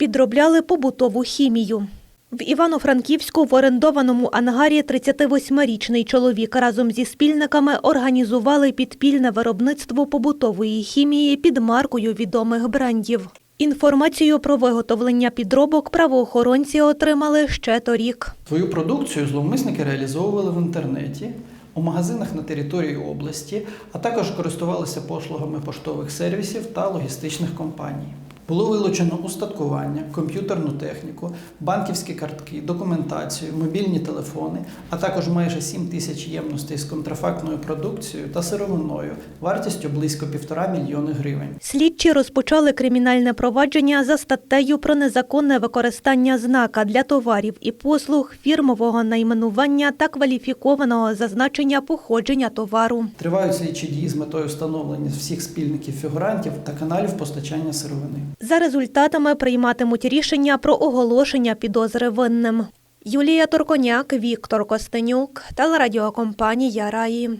підробляли побутову хімію. В Івано-Франківську в орендованому ангарі 38-річний чоловік разом зі спільниками організували підпільне виробництво побутової хімії під маркою відомих брендів. Інформацію про виготовлення підробок правоохоронці отримали ще торік. Свою продукцію зловмисники реалізовували в інтернеті, у магазинах на території області, а також користувалися послугами поштових сервісів та логістичних компаній. Було вилучено устаткування, комп'ютерну техніку, банківські картки, документацію, мобільні телефони, а також майже 7 тисяч ємностей з контрафактною продукцією та сировиною вартістю близько півтора мільйони гривень. Слідчі розпочали кримінальне провадження за статтею про незаконне використання знака для товарів і послуг, фірмового найменування та кваліфікованого зазначення походження товару. Тривають слідчі дії з метою встановлення всіх спільників фігурантів та каналів постачання сировини. За результатами прийматимуть рішення про оголошення підозри винним. Юлія Торконяк, Віктор Костенюк, телерадіокомпанія Раї.